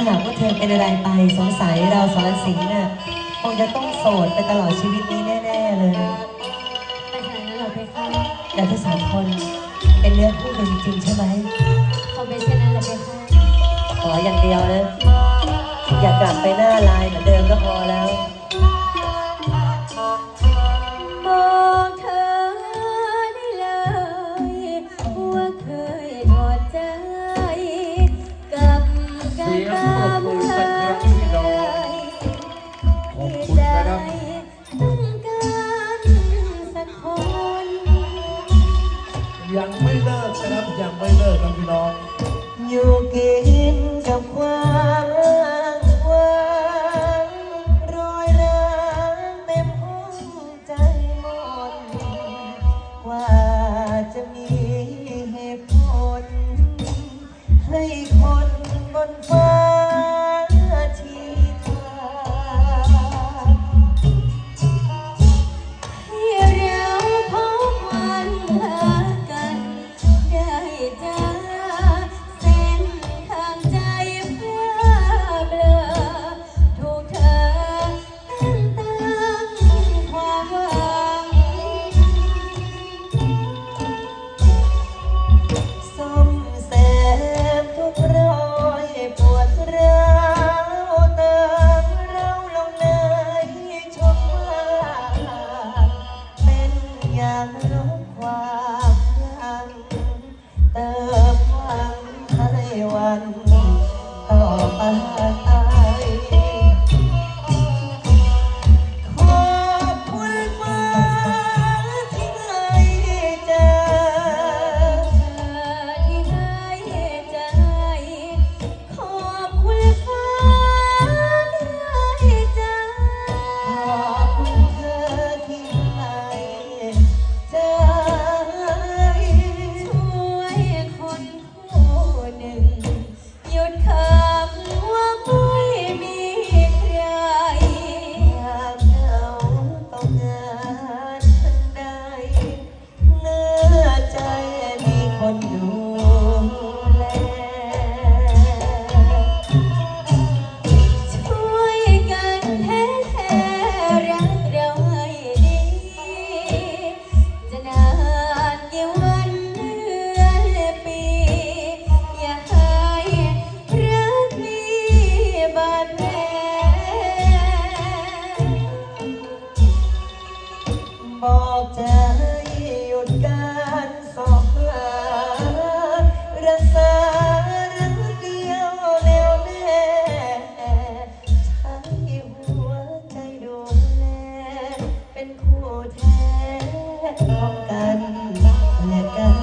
ถ้าหากว่าเธอเป็นอะไรไปสงสัยเราสารสิงห์น่ะคงจะต้องโสดไปตลอดชีวิตนี้แน่ ๆ เลยแต่ขนาดนั้นเหราไปค่ะเราทั้งสองคนเป็นเนื้อคู่กันจริงๆใช่ไหมเขาเป็นเช่นนั้นเหราไปค่ะขออย่างเดียวนะ อย่ากลับไปหน้าลายเหมือนเดิมก็พอแล้วไให้คนบนฟ้าทีทางเราพบวันหากันได้ใจ บอกจะให้หยุดการสอบหารักษารักเดียวแน่วแน่ใช้หัวใจดูแลเป็นคู่แท้ของกันและกัน